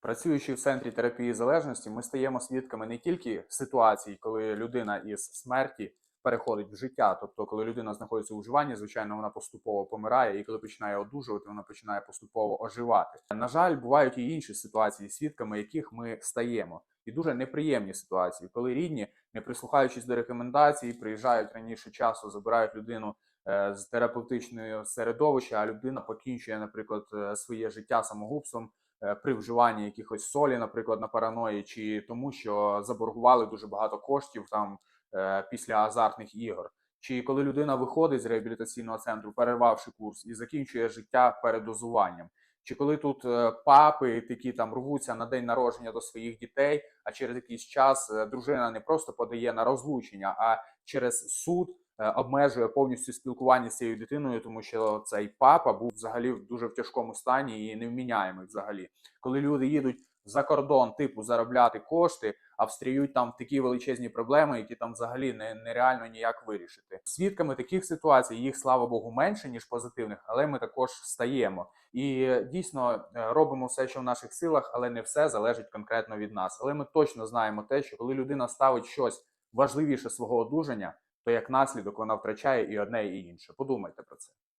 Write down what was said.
Працюючи в центрі терапії залежності, ми стаємо свідками не тільки ситуацій, коли людина із смерті переходить в життя, тобто, коли людина знаходиться у вживанні, звичайно, вона поступово помирає, і коли починає одужувати, вона починає поступово оживати. На жаль, бувають і інші ситуації, свідками яких ми стаємо, і дуже неприємні ситуації, коли рідні, не прислухаючись до рекомендацій, приїжджають раніше часу, забирають людину е, з терапевтичного середовища, а людина покінчує, наприклад, е, своє життя самогубством при вживанні якихось солі, наприклад, на параної, чи тому, що заборгували дуже багато коштів там е, після азартних ігор. Чи коли людина виходить з реабілітаційного центру, перервавши курс, і закінчує життя передозуванням. Чи коли тут е, папи такі там рвуться на день народження до своїх дітей, а через якийсь час е, дружина не просто подає на розлучення, а через суд е, обмежує повністю спілкування з цією дитиною, тому що цей папа був взагалі дуже в тяжкому стані і невміняємий взагалі. Коли люди їдуть за кордон, типу заробляти кошти, а встріють там такі величезні проблеми, які там взагалі не, нереально ніяк вирішити. Свідками таких ситуацій їх слава Богу менше ніж позитивних, але ми також стаємо і е, дійсно е, робимо все, що в наших силах, але не все залежить конкретно від нас. Але ми точно знаємо те, що коли людина ставить щось важливіше свого одужання, то як наслідок вона втрачає і одне, і інше. Подумайте про це.